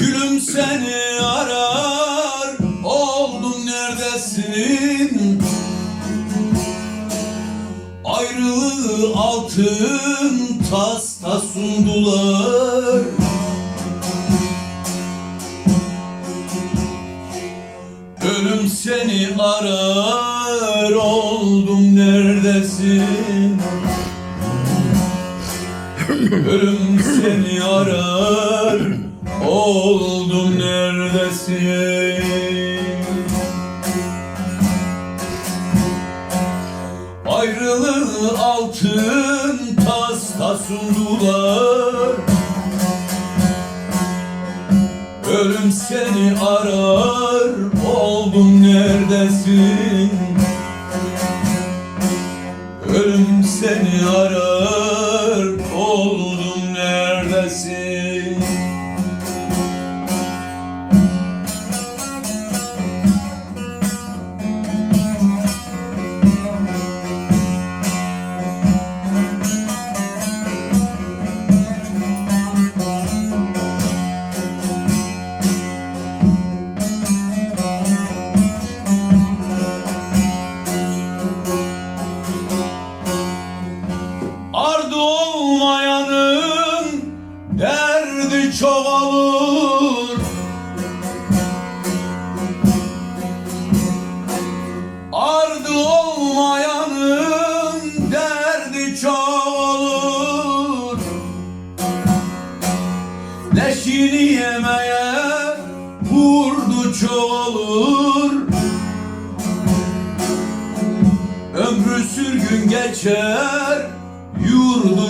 Gülüm seni arar oldum neredesin? Ayrılığı altın tasta sundular Ölüm seni arar oldum neredesin? Ölüm seni arar oldum neredesin Ayrılığı altın tasta sundular Ölüm seni arar oldum neredesin? Ölüm seni arar Ardı olmayanın derdi çok olur. Ardı olmayanın derdi çok olur. Leşini yemeye vurdu çok olur. Ömrü sürgün geçer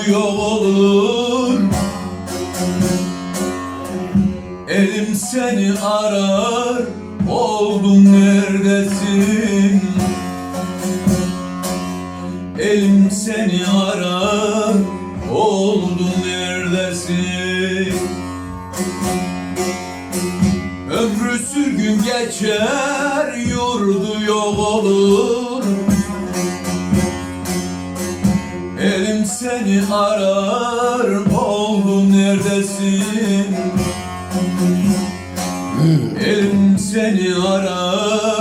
Yok olur. Elim seni arar Oldum neredesin? Elim seni arar Oldum neredesin? Ömrü sürgün geçer Yurdu yok olur Elim seni arar Oğlum neredesin? Elim seni arar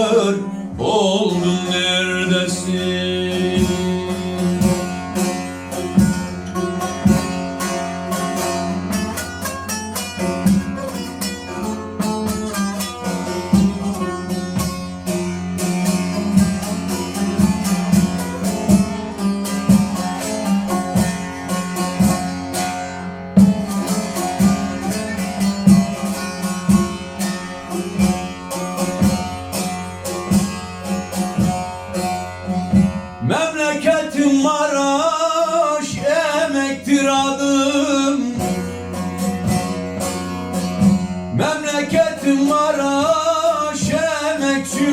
Memleketim Maraş emekçi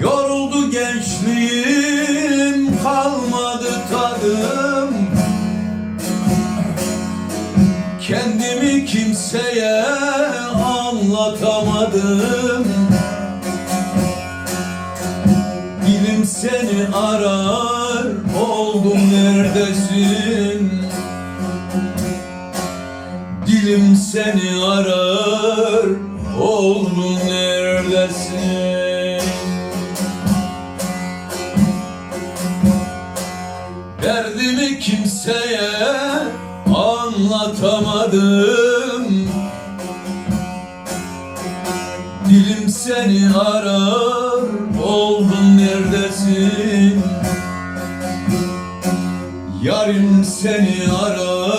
Yoruldu gençliğim kalmadı tadım. Kendimi kimseye anlatamadım. Dilim seni arar oldum neredesin Dilim seni arar? Oldum neredesin? Derdimi kimseye anlatamadım. Dilim seni arar oldum neredesin? Yarim seni arar